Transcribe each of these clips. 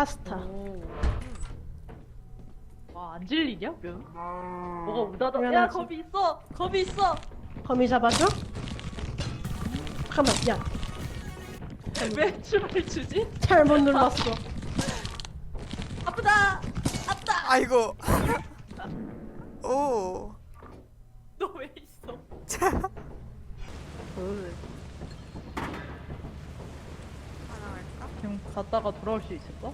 파스타. 오. 와, 안 질리냐, 면? 뭐가 우다다. 야. 겁이 있어! 겁이 있어! 거미 잡아줘? 잠깐만, 야. 왜 춤을 추지? 잘못 눌렀어. 아프다! 아프다! 아이고. 오. 너 왜 있어? 그, 하나 할까? 갔다가 돌아올 수 있을까?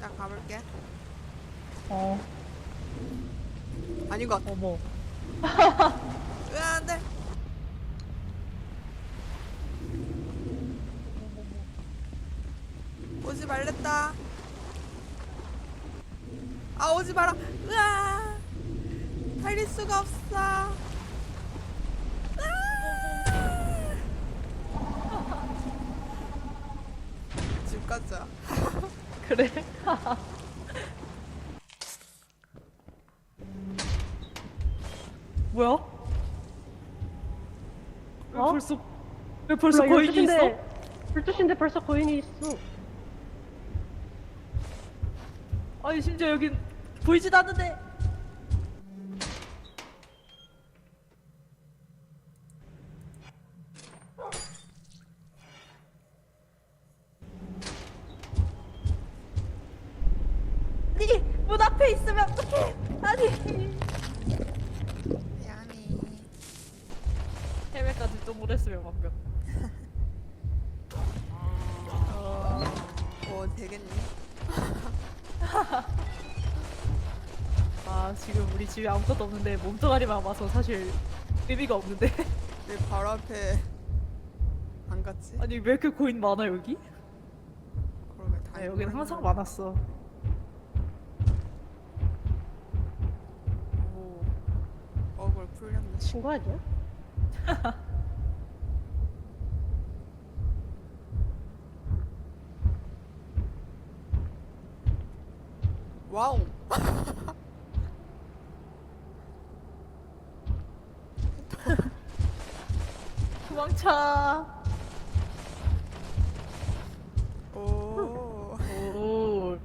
나 가볼게. 어, 아닌 것 같아. 어머. 왜안 돼? 오지 말랬다. 아 오지 마라. 으아. 달릴 수가 없어. 으아. 집 가자. 그래? 뭐야? 왜 어? 벌써 왜 벌써 몰라, 거인이 있어? 12시인데 12시인데 벌써 거인이 있어. 아니 심지어 여긴 보이지도 않는데 못했으면 완벽 어, 뭐 되겠니? 아 지금 우리 집에 아무것도 없는데 몸뚱아리만 와서 사실 의미가 없는데 왜 바로 앞에 안 갔지? 아니 왜 이렇게 고인 많아 여기? 그러게 다 아, 여기는 있는 항상. 많았어 오, 억울 풀렸네. 친구 아니야? 와우. 도망쳐 오. 오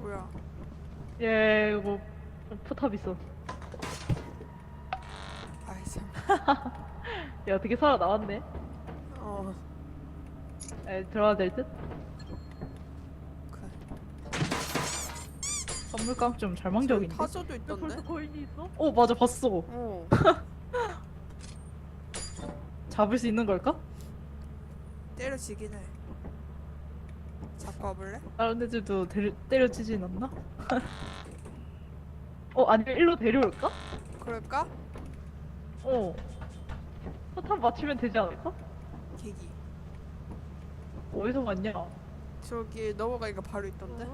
뭐야? 예, 이거 포탑 있어. 아이 참. 야, 어떻게 살아 나왔네. 어. 에, 들어가도 될 듯? 그래. 선물감 좀 절망적인데. 타조도 야, 있던데. 벌써 거인이 있어? 어, 맞아, 봤어. 어. 잡을 수 있는 걸까? 때려지긴 해. 잡고 와볼래? 다른 애들도 데려, 때려치진 않나? 어, 아니면 일로 데려올까? 그럴까? 어. 포탑 맞추면 되지 않을까? 계기. 어디서 왔냐? 저기 넘어가니까 바로 있던데.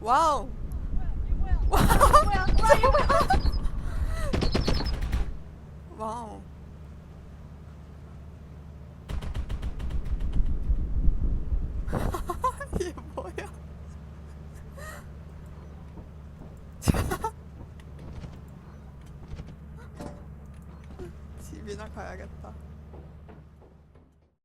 와우. 와우. 와우. 이게 뭐야? 집이나 가야겠다.